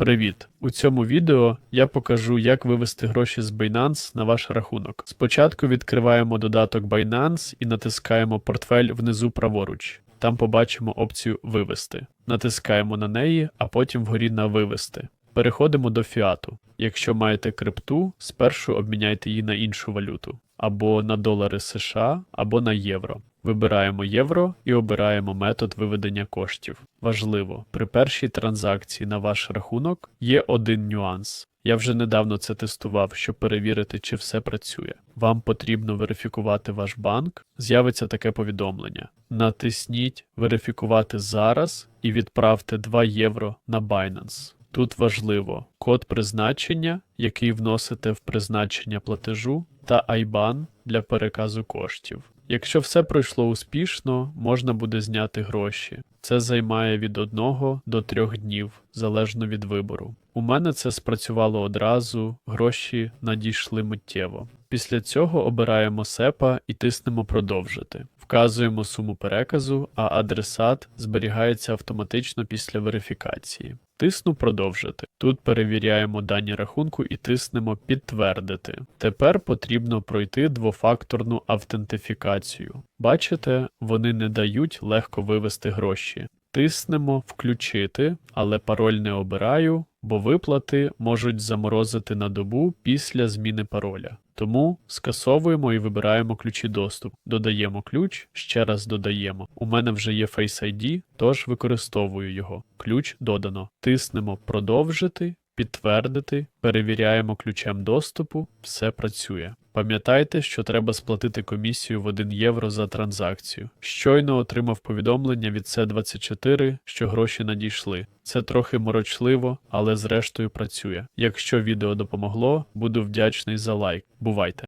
Привіт! У цьому відео я покажу, як вивести гроші з Binance на ваш рахунок. Спочатку відкриваємо додаток Binance і натискаємо портфель внизу праворуч. Там побачимо опцію Вивести. Натискаємо на неї, а потім вгорі на Вивести. Переходимо до фіату. Якщо маєте крипту, спершу обміняйте її на іншу валюту або на долари США, або на євро. Вибираємо євро і обираємо метод виведення коштів. Важливо, при першій транзакції на ваш рахунок є один нюанс. Я вже недавно це тестував, щоб перевірити, чи все працює. Вам потрібно верифікувати ваш банк. З'явиться таке повідомлення. Натисніть Верифікувати зараз і відправте 2 євро на Binance. Тут важливо код призначення, який вносите в призначення платежу, та IBAN для переказу коштів. Якщо все пройшло успішно, можна буде зняти гроші. Це займає від 1 до 3 днів, залежно від вибору. У мене це спрацювало одразу, гроші надійшли миттєво. Після цього обираємо SEPA і тиснемо продовжити. Вказуємо суму переказу, а адресат зберігається автоматично після верифікації. Тисну продовжити. Тут перевіряємо дані рахунку і тиснемо підтвердити. Тепер потрібно пройти двофакторну автентифікацію. Бачите, вони не дають легко вивести гроші. Тиснемо включити, але пароль не обираю, бо виплати можуть заморозити на добу після зміни пароля. Тому скасовуємо і вибираємо ключі доступ. Додаємо ключ, ще раз додаємо. У мене вже є Face ID, тож використовую його. Ключ додано. Тиснемо продовжити, підтвердити, перевіряємо ключем доступу, все працює. Пам'ятайте, що треба сплатити комісію в 1 євро за транзакцію. Щойно отримав повідомлення від С24, що гроші надійшли. Це трохи морочливо, але зрештою працює. Якщо відео допомогло, буду вдячний за лайк. Бувайте!